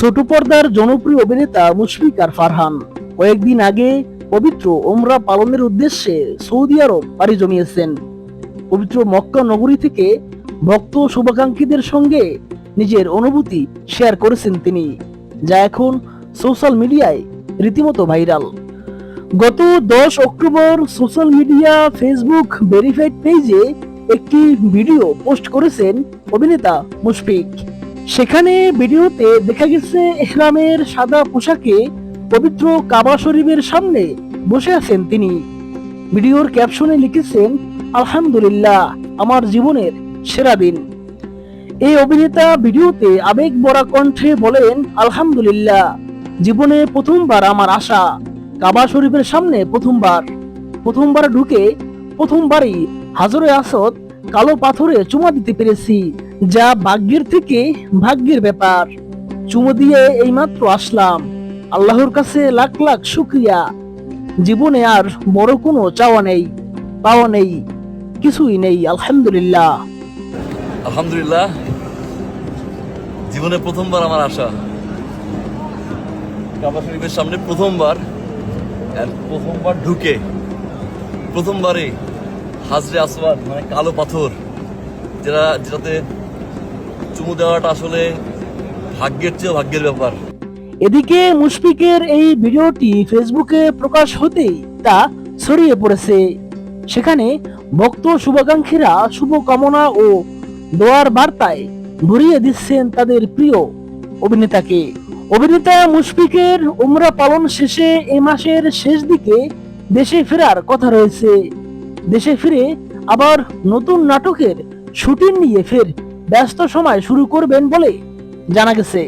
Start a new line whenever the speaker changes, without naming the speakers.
ছোট পর্দার জনপ্রিয় অভিনেতা মুশফিক আর ফারহান কয়েকদিন আগে পবিত্র ওমরা পালনের উদ্দেশ্যে সৌদি আরব পাড়ি জমিয়েছেন। পবিত্র মক্কা নগরী থেকে ভক্ত শুভাকাঙ্ক্ষীদের সঙ্গে নিজের অনুভূতি শেয়ার করেছেন তিনি, যা এখন সোশ্যাল মিডিয়ায় রীতিমতো ভাইরাল। গত দশ October social media Facebook verified পেজে একটি ভিডিও পোস্ট করেছেন অভিনেতা মুশফিক। সেখানে ভিডিওতে দেখা গেছে ইসলামের সাদা পোশাকে পবিত্র কাবা শরীফের সামনে বসে আছেন তিনি। ভিডিওর ক্যাপশনে লিখেছেন, আলহামদুলিল্লাহ, আমার জীবনের সেরা দিন। এই অভিনেতা ভিডিওতে আবেগ ভরা কণ্ঠে বলেন, আলহামদুলিল্লাহ, জীবনে প্রথমবার আমার আশা। কাবা শরীফের সামনে প্রথমবার। প্রথমবার ঢুকে প্রথমবারই হাজরে আসদ কালো পাথরে চুমা দিতে পেরেছি, যা ভাগ্যের থেকে ভাগ্যের ব্যাপার। চুমো দিয়ে এইমাত্র আসলাম। আল্লাহর কাছে লাখ লাখ শুক্রিয়া। জীবনে আর বড় কোনো চাওয়া নেই, পাওয়া নেই, কিছুই নেই, আলহামদুলিল্লাহ।
আলহামদুলিল্লাহ। জীবনে প্রথমবার আমার আশা কাবা শরীফের সামনে প্রথমবার প্রথমবার ঢুকে, প্রথমবারে হাজরে আসওয়াদ মানে কালো পাথর, যেটা, যেটাতে চুমু দেওয়াটা আসলে ভাগ্যের চেয়েও ভাগ্যের ব্যাপার।
এদিকে মুশফিকের এই ভিডিওটি ফেসবুকে প্রকাশ হতেই তা ছড়িয়ে পড়েছে। সেখানে ভক্ত শুভাকাঙ্ক্ষীরা শুভকামনা ও দোয়ার বার্তায় ভরিয়ে দিচ্ছেন তাদের প্রিয় অভিনেতাকে। অভিনেতা মুশফিকের উমরা পালন শেষে এ মাসের শেষ দিকে দেশে ফেরার কথা রয়েছে। দেশে ফিরে আবার নতুন নাটকের শুটিং নিয়ে ফের ব্যস্ত সময় শুরু করবেন বলে জানা গেছে।